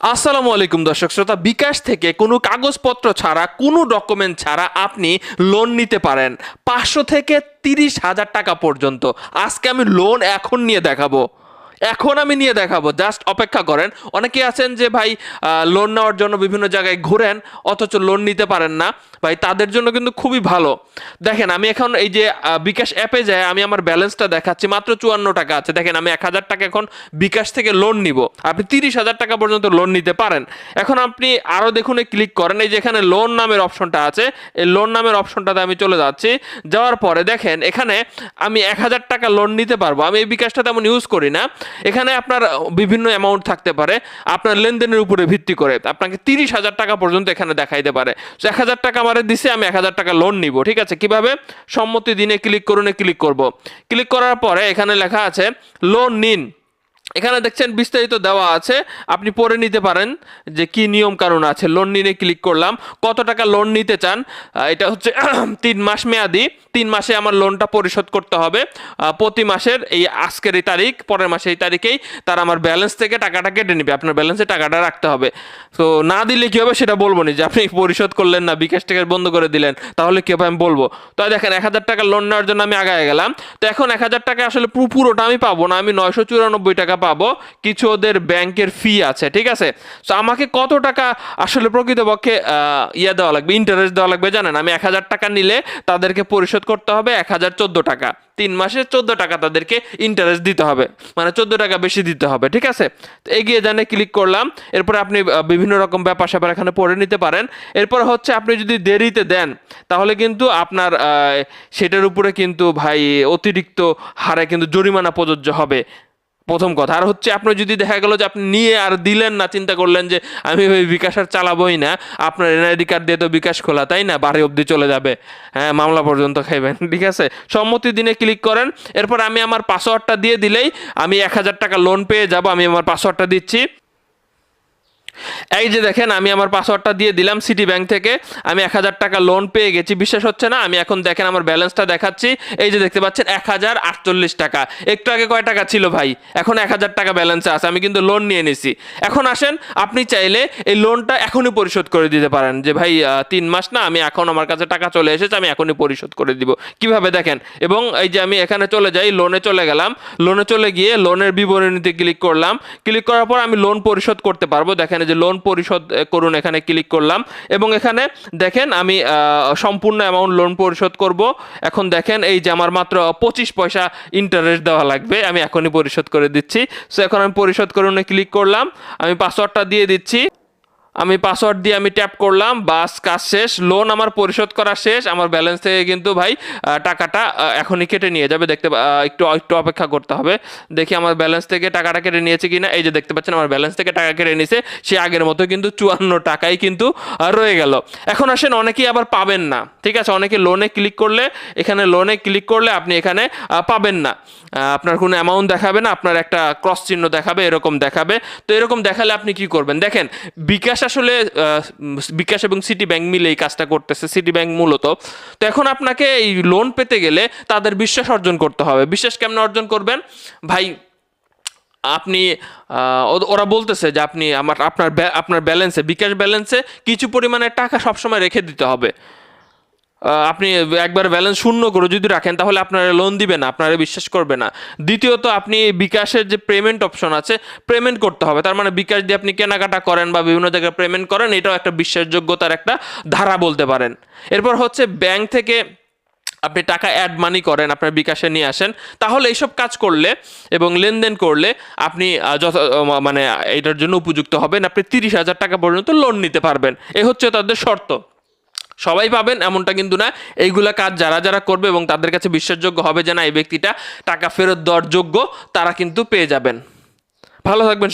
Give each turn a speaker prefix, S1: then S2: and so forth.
S1: আসসালামু আলাইকুম দর্শক শ্রোতা, বিকাশ থেকে কোনো কাগজপত্র ছাড়া, কোনো ডকুমেন্ট ছাড়া আপনি লোন নিতে পারেন। পাঁচশো থেকে তিরিশ হাজার টাকা পর্যন্ত। আজকে আমি লোন এখন নিয়ে দেখাবো। এখন আমি নিয়ে দেখাবো জাস্ট অপেক্ষা করেন। অনেকে আছেন যে ভাই লোন নেওয়ার জন্য বিভিন্ন জায়গায় ঘুরেন, অথচ লোন নিতে পারেন না। ভাই, তাদের জন্য কিন্তু খুবই ভালো। দেখেন, আমি এখন এই যে বিকাশ অ্যাপে যায় আমি আমার ব্যালেন্সটা দেখাচ্ছি, মাত্র চুয়ান্ন টাকা আছে। দেখেন, আমি এক হাজার টাকা এখন বিকাশ থেকে লোন নিব। আপনি তিরিশ হাজার টাকা পর্যন্ত লোন নিতে পারেন। এখন আপনি আরও দেখুন ক্লিক করেন। এই যে এখানে লোন নামের অপশনটা আছে, এই লোন নামের অপশনটাতে আমি চলে যাচ্ছি। যাওয়ার পরে দেখেন, এখানে আমি এক হাজার টাকা লোন নিতে পারব। আমি এই বিকাশটা তেমন ইউজ করি না। এখানে আপনার বিভিন্ন অ্যামাউন্ট থাকতে পারে। আপনার লেনদেনের উপরে ভিত্তি করে। আপনাকে তিরিশ হাজার টাকা পর্যন্ত এখানে দেখাইতে পারে। তো এক হাজার টাকা আমার দিছে, আমি এক হাজার টাকা লোন নিব, ঠিক আছে? কীভাবে? সম্মতি দিনে ক্লিক করুন ক্লিক করব। ক্লিক করার পরে এখানে লেখা আছে লোন নিন। এখানে দেখছেন বিস্তারিত দেওয়া আছে। আপনি পড়ে নিতে পারেন যে কি নিয়ম কানুন আছে। লোন নিয়ে ক্লিক করলাম। কত টাকা লোন নিতে চান? এটা হচ্ছে তিন মাস মেয়াদি। তিন মাসে আমার লোনটা পরিশোধ করতে হবে। প্রতি মাসের এই আজকের এই তারিখ, পরের মাসে এই তারিখেই তারা আমার ব্যালেন্স থেকে টাকাটা কেটে নেবে। আপনার ব্যালেন্সে টাকাটা রাখতে হবে। তো না দিলে কী হবে সেটা বলব না যে আপনি পরিশোধ করলেন না, বিকাশ টাকা বন্ধ করে দিলেন, তাহলে কি হবে আমি বলব? তো দেখেন, এক হাজার টাকা লোন নেওয়ার জন্য আমি আগায় গেলাম। তো এখন এক হাজার টাকা আসলে পুরো- পুরোটা আমি পাবো না। আমি নয়শো চুরানব্বই টাকা পাবো, কিছু ওদের ব্যাংকের ফি আছে, ঠিক আছে? তো আমাকে কত টাকা আসলে প্রকৃতপক্ষে ইয়ে দেওয়া লাগবে ইন্টারেস্ট দেওয়া লাগবে জানেন? আমি এক হাজার টাকা নিলে তাদেরকে পরিশোধ করতে হবে এক হাজার চোদ্দ টাকা। তিন মাসে চোদ্দ টাকা তাদেরকে ইন্টারেস্ট দিতে হবে মানে চোদ্দ টাকা বেশি দিতে হবে, ঠিক আছে? তো এগিয়ে জানে ক্লিক করলাম, এরপরে আপনি বিভিন্ন রকম ব্যাপার স্যাপার এখানে পড়ে নিতে পারেন। এরপর হচ্ছে আপনি যদি দেরিতে দেন, তাহলে কিন্তু আপনার সেটার উপরে কিন্তু ভাই অতিরিক্ত হারে কিন্তু জরিমানা প্রযোজ্য হবে। প্রথম কথা। আর হচ্ছে আপনি যদি দেখা গেল যে আপনি নিয়ে আর দিলেন না, চিন্তা করলেন যে আমি ওই বিকাশ আর চালাবোই না, আপনার এনআইডি কার্ড দিয়ে তো বিকাশ খোলা, তাই না? বাড়ি অবধি চলে যাবে। হ্যাঁ মামলা পর্যন্ত খাইবেন, ঠিক আছে? সম্মতি দিনে ক্লিক করেন, এরপর আমি আমার পাসওয়ার্ডটা দিয়ে দিলেই আমি এক হাজার টাকা লোন পেয়ে যাব, আমি আমার পাসওয়ার্ডটা দিচ্ছি। এই যে দেখেন, আমি আমার পাসওয়ার্ডটা দিয়ে দিলাম সিটি ব্যাংক থেকে। আমি এক হাজার টাকা লোন পেয়ে গেছি, বিশ্বাস হচ্ছে না? আমি এখন দেখেন আমার ব্যালেন্সটা দেখাচ্ছি। এই যে দেখতে পাচ্ছেন, এক হাজার আটচল্লিশ টাকা। একটু আগে কয় টাকা ছিল ভাই? এখন এক হাজার টাকা ব্যালেন্সে আছে, আমি কিন্তু লোন নিয়ে নিছি। এখন আসেন, আপনি চাইলে এই লোনটা এখনই পরিশোধ করে দিতে পারেন। যে ভাই তিন মাস না, আমি এখন আমার কাছে টাকা চলে এসেছে, আমি এখনই পরিশোধ করে দিব। কীভাবে দেখেন? এবং এই যে আমি এখানে চলে যাই লোনে চলে গেলাম। লোনে চলে গিয়ে লোনের বিবরণীতে ক্লিক করলাম। ক্লিক করার পর আমি লোন পরিশোধ করতে পারব। দেখেন যে লোন পরিশোধ করুন, এখানে ক্লিক করলাম। এবং এখানে দেখেন আমি সম্পূর্ণ অ্যামাউন্ট লোন পরিশোধ করব। এখন দেখেন এই যে আমার মাত্র পঁচিশ পয়সা ইন্টারেস্ট দেওয়া লাগবে, আমি এখনই পরিশোধ করে দিচ্ছি। সো এখন আমি পরিশোধ করুন ক্লিক করলাম। আমি পাসওয়ার্ডটা দিয়ে দিচ্ছি। আমি পাসওয়ার্ড দিয়ে আমি ট্যাপ করলাম, বাস কাজ শেষ লোন আমার পরিশোধ করা শেষ, আমার ব্যালেন্স থেকে কিন্তু ভাই টাকাটা এখনই কেটে নিয়ে যাবে, দেখতে একটু একটু অপেক্ষা করতে হবে। দেখি আমার ব্যালেন্স থেকে টাকাটা কেটে নিয়েছে কিনা, এই যে দেখতে পাচ্ছেন আমার ব্যালেন্স থেকে টাকা কেটে নিয়েছে সে আগের মতো কিন্তু চুয়ান্ন টাকাই কিন্তু রয়ে গেল। এখন আসেন অনেকেই আবার পাবেন না, ঠিক আছে? অনেকে লোনে ক্লিক করলে, এখানে লোনে ক্লিক করলে আপনি এখানে পাবেন না। আপনার কোনো অ্যামাউন্ট দেখাবে না, আপনার একটা ক্রস চিহ্ন দেখাবে, এরকম দেখাবে। তো এরকম দেখালে আপনি কি করবেন? দেখেন, বিকাশ আসলে বিকাশ এবং সিটি ব্যাংক মিলে এই কাজটা করতেছে সিটি ব্যাংক মূলত। তো এখন আপনাকে এই লোন পেতে গেলে তাদের বিশ্বাস অর্জন করতে হবে। বিশ্বাস কেমনে অর্জন করবেন? ভাই, আপনি ওরা বলতেছে যে আপনি আমার, আপনার আপনার ব্যালেন্সে বিকাশ ব্যালেন্সে কিছু পরিমাণে টাকা সবসময় রেখে দিতে হবে। আপনি একবার ব্যালেন্স শূন্য করে যদি রাখেন, তাহলে আপনারা লোন দিবে না, আপনারা বিশ্বাস করবে না। দ্বিতীয়ত, আপনি বিকাশের যে পেমেন্ট অপশন আছে পেমেন্ট করতে হবে। তার মানে বিকাশ দিয়ে আপনি কেনাকাটা করেন বা বিভিন্ন জায়গায় পেমেন্ট করেন, এটাও একটা বিশ্বাসযোগ্যতার একটা ধারা বলতে পারেন। এরপর হচ্ছে ব্যাংক থেকে আপনি টাকা অ্যাড মানি করেন, আপনার বিকাশে নিয়ে আসেন, তাহলে এইসব কাজ করলে এবং লেনদেন করলে আপনি যথ মানে এটার জন্য উপযুক্ত হবেন। আপনি তিরিশ হাজার টাকা পর্যন্ত লোন নিতে পারবেন। এ হচ্ছে তাদের শর্ত। সবাই পাবেন, এমনটা কিন্তু না এইগুলা কাজ যারা যারা করবে এবং তাদের কাছে বিশ্বাসযোগ্য হবে যে না, এই ব্যক্তিটা টাকা ফেরত দেওয়ার যোগ্য, তারা কিন্তু পেয়ে যাবেন ভালো থাকবেন।